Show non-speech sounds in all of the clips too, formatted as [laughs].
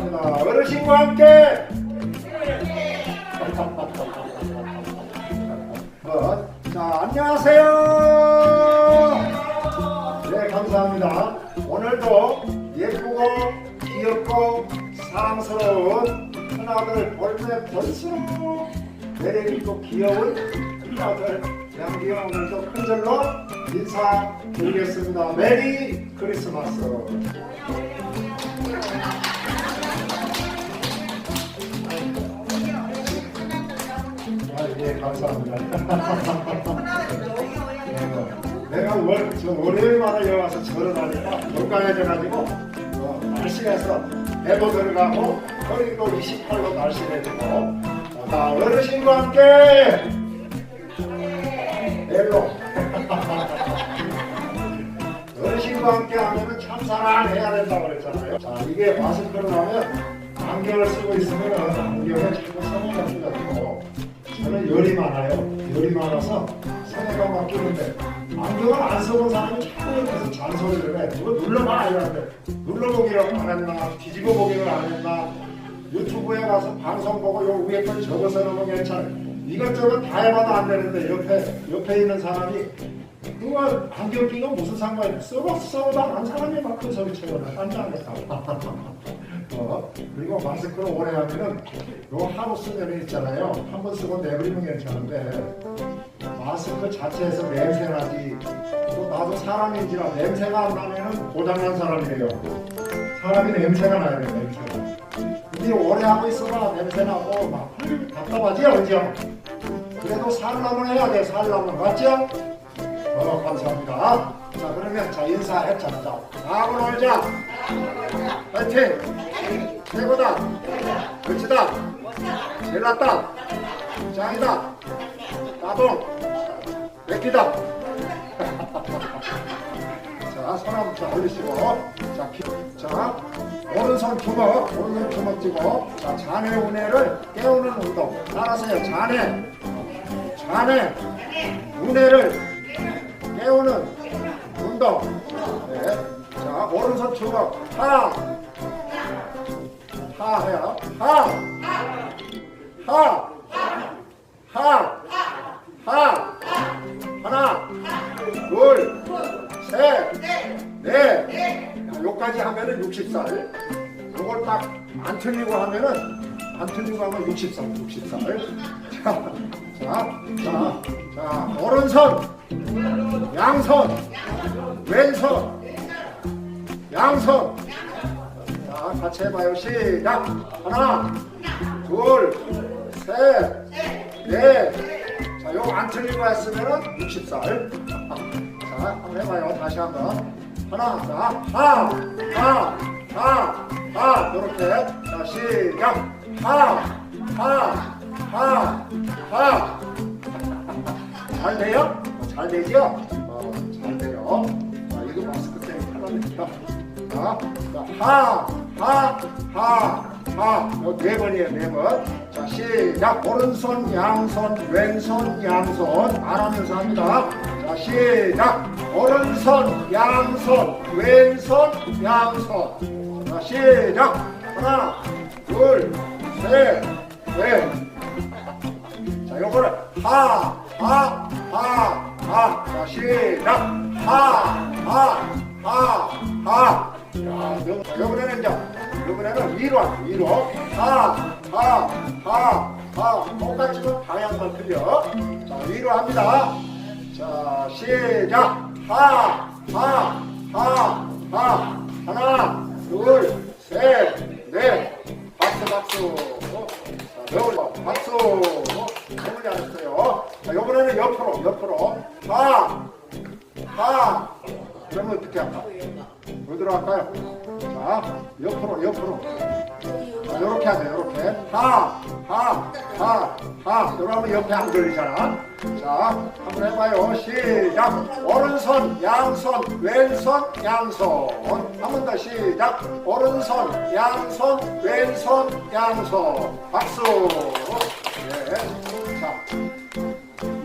기도하겠습니다. 어르신과 함께. [laughs] 어, 자, 안녕하세요. 네, 감사합니다. 오늘도 예쁘고 귀엽고 사랑스러운 큰아들 볼매 볼수록 매력있고 귀여운 큰아들 양기영 오늘도 큰절로 인사드리겠습니다. 메리 크리스마스. 내가 월, 저 월요일마다 여기 와서 절을 하니까 건강해져가지고 어, 날씨에서 배도 들어가고 허리도 28도 날씨가 되고 자, 어르신과 함께! 멜로. [laughs] 어르신과 함께 하면 참 사랑해야 된다고 그랬잖아요. 자 이게 마스크를 하면 안경을 쓰고 있으면 안경에 열이 많아요. 열이 많아서 막 끼는데 안경을 안 써본 사람이 자꾸 옆에서 잔소리를 해. 그거 눌러봐 이러는데 눌러보기를 안 했나 뒤집어 보기를 안 했나 유튜브에 가서 방송 보고 요 위에 걸 적어서 놓으면 괜찮아. 이것저것 다 해봐도 안 되는데 옆에 옆에 있는 사람이 그거 안경 끼고 무슨 상관이 써봐 써보다 안 사람이 막 큰 소리 쳐요. 딴짓하겠다. 어, 그리고 마스크를 오래 하면은 요 하루 쓰면 있잖아요. 한 번 쓰고 내버리면 괜찮은데 마스크 자체에서 냄새 나지. 또 나도 사람인지라 냄새가 안 나면은 고장난 사람이에요. 사람이 냄새가 나야 돼요, 냄새가. 근데 오래 하고 있어봐 냄새 나고 막 답답하지, 그죠? 그래도 살라면 해야 돼, 살라면. 맞죠? 어, 감사합니다. 자, 그러면 자, 인사했잖아. 자, 나하고 놀자. 파이팅! 최고다! 끝이다! 제일 낫다! 짱이다! 따봉! 맥기다! 자, 손 한번 자, 올리시고. 자, 기, 자, 오른손 주먹, 오른손 주먹 쥐고. 자, 잔해 운해를 깨우는 운동. 따라서요, 잔해. 잔해. 운해를 깨우는 운동. 네. 자, 오른손 주먹. 하. 하 요까지 하면은 60살. 요걸 딱 안 틀리고 하면은 안 틀리고 하면 60살, 60살. 자, 자, 자, 자, 오른손, 양손, 왼손, 양손. 자, 같이 해봐요. 시작. 하나, 둘, 셋, 넷. 자, 요거 안 틀리고 했으면은 60살. 자, 한번 해봐요. 다시 한 번. 하나, 자, 하, 하, 하, 하. 요렇게. 자, 시작. 하, 하, 하, 하. 잘 돼요? 어, 잘 되죠? 어, 잘 돼요. 자, 이거 마스크 때문에 편하니까. 자, 자, 하, 하, 하, 하. 요네 번이에요, 네 번. 자, 시작. 오른손, 양손, 왼손, 양손. 안 하면서 합니다. 자, 시작. 오른손, 양손, 왼손, 양손. 자, 시작. 하나, 둘, 셋, 넷. 자, 요거를 하, 하, 하, 하. 자, 시작. 하, 하, 하, 하. 자, 요, 요번에는 이제, 요번에는 위로 위로. 하, 하, 하, 하. 똑같이 그 방향만 틀려. 자, 위로 합니다. 자, 시작. 하, 하, 하, 하. 하나, 둘, 셋, 넷. 박수, 박수. 자, 여기서 박수. 너무 잘했어요. 자, 요번에는 옆으로, 옆으로. 하, 하. 그러면 어떻게 할까? 어디로 할까요? 자, 옆으로, 옆으로. 자, 요렇게 하세요, 요렇게. 하, 하, 하, 하. 요러면 옆에 안 걸리잖아. 자, 한번 해봐요. 시작. 오른손, 양손, 왼손, 양손. 한 번 더 시작. 오른손, 양손, 왼손, 양손. 박수. 네. 자,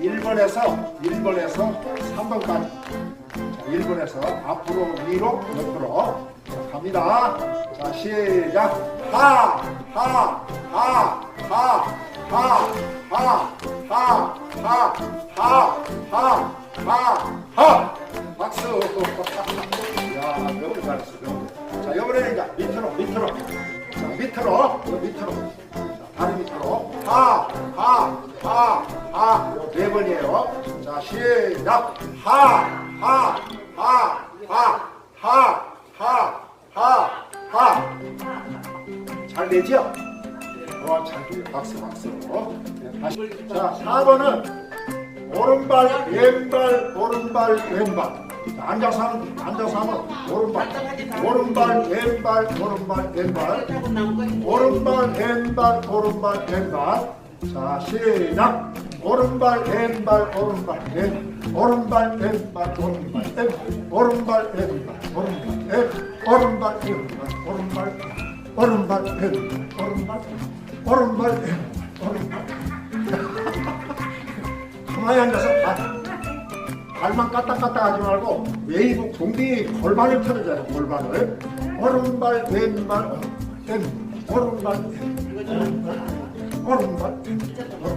1번에서, 1번에서 3번까지. 자, 1번에서 앞으로, 위로, 옆으로. 자, 갑니다. 자, 시작. 하, 하, 하, 하, 하, 하 하 하 하 하 하하 박수 야 명을 잘했어 명을 자 이번에는 이제 밑으로 밑으로 자 밑으로 요 밑으로 자, 다리 밑으로 하 하 하 하네 번이에요 자 시작 하 하 하 하 하 하 하 잘 되죠? 어, 잘 돼. 박수 박수. 네, 다시. 자 4번은 오른발 왼발 오른발 왼발. 자, 앉아서 하면 앉아서 하면 오른발. 오른발 왼발 오른발 왼발. 오른발 왼발 오른발 왼발. 자 시작 오른발 왼발 오른발 왼. 오른발 왼발 오른발 왼. 오른발 왼발 오른발 왼. 오른발 왼발 오른발 오른발 왼발 오른발 오른발 왼발 오른발. 가만히 앉아서 발, 발만 까딱까딱 하지 말고 웨이브 공기 골반을 돼 골반을. 오른발 왼발 왼. 오른발 왼발 오른발 왼발